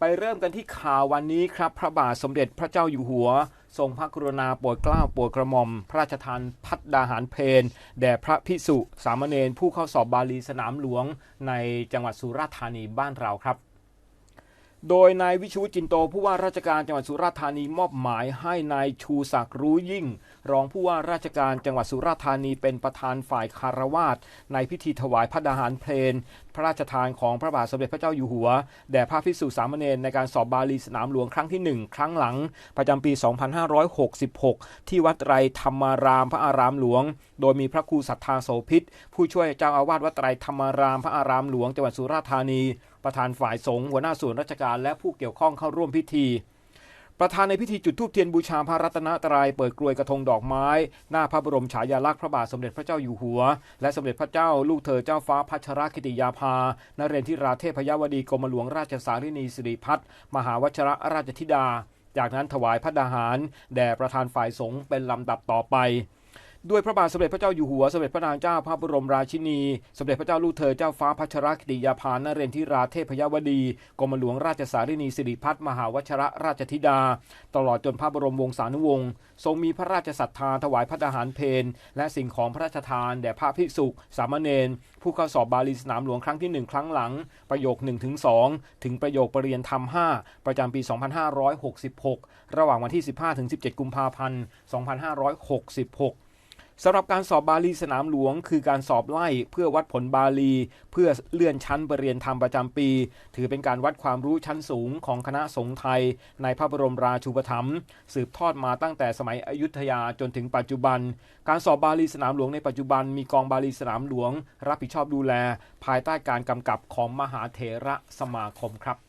ไปเริ่มกันที่ข่าววันนี้ครับ พระบาทสมเด็จพระเจ้าอยู่หัว ทรงพระกรุณาโปรดเกล้าโปรดกระหม่อม พระราชทานพัฒดาหารเพนแด่พระพิสุสามเณรผู้เข้าสอบบาลีสนามหลวงในจังหวัดสุราษฎร์ธานีบ้านเราครับ โดยนายวิชูจินโตผู้ว่าราชการจังหวัดสุราษฎร์ธานีมอบหมายให้นายชูศักดิ์รู้ยิ่ง รองผู้ว่าราชการจังหวัดสุราษฎร์ธานีเป็นประธานฝ่ายคารวาสในพิธีถวายพระดาหารเพลน พระราชทานของพระบาทสมเด็จพระเจ้าอยู่หัว แด่พระภิกษุสามเณรในการสอบบาลีสนามหลวงครั้งที่ 1 ครั้งหลัง ประจำปี 2566 ที่วัดไตรธรรมารามพระอารามหลวง โดยมีพระครูสัทธาโสพิษ ผู้ช่วยเจ้าอาวาสวัดไตรธรรมารามพระอารามหลวงจังหวัดสุราษฎร์ธานี ประธานฝ่ายสงฆ์หัวหน้าส่วนราชการและผู้เกี่ยวข้องเข้าร่วมพิธี ประธานในพิธีจุดธูปเทียนบูชาพระรัตนตรัยเปิดกลวยกระทงดอกไม้ หน้าพระบรมฉายาลักษณ์พระบาทสมเด็จพระเจ้าอยู่หัว และสมเด็จพระเจ้าลูกเธอเจ้าฟ้าพัชรกิติยาภานเรนทิราเทพยวดีกรมหลวงราชสารินีสิริพัฒน์มหาวชรราชธิดา จากนั้นถวายพระดาหาร แด่ประธานฝ่ายสงฆ์เป็นลำดับต่อไป ด้วยพระบาทสมเด็จพระเจ้าอยู่หัวสมเด็จพระนางเจ้าพระบรมราชินี สมเด็จพระเจ้าลูกเธอเจ้าฟ้าพัชรกิติยาภานเรนทิราเทพยวดีกรมหลวงราชสารินีสิริพัฒน์มหาวชรราชธิดา ตลอดจนพระบรมวงศานุวงศ์ทรงมีพระราชศรัทธาถวายพระดาหารเพนและสิ่งของพระราชทานแด่พระภิกษุ สามเณรผู้เข้าสอบบาลีสนามหลวงครั้งที่ 1 ครั้งหลัง ประโยค1ถึงถึงประโยคปรริยนธรรม 5 ประจำปี 2566 ระหว่างวันที่ 15-17 กุมภาพันธ์ 2566 สำหรับการสอบบาลีสนามหลวง คือการสอบไล่เพื่อวัดผลบาลี เพื่อเลื่อนชั้นปรริญญาธรรมประจำปี ถือเป็นการวัดความรู้ชั้นสูงของคณะสงฆ์ไทย ในพระบรมราชูปถัมภ์สืบทอดมาตั้งแต่สมัยอยุธยาจนถึงปัจจุบัน การสอบบาลีสนามหลวงในปัจจุบันมีกองบาลีสนามหลวง รับผิดชอบดูแล ภายใต้การกำกับของมหาเถระสมาคมครับ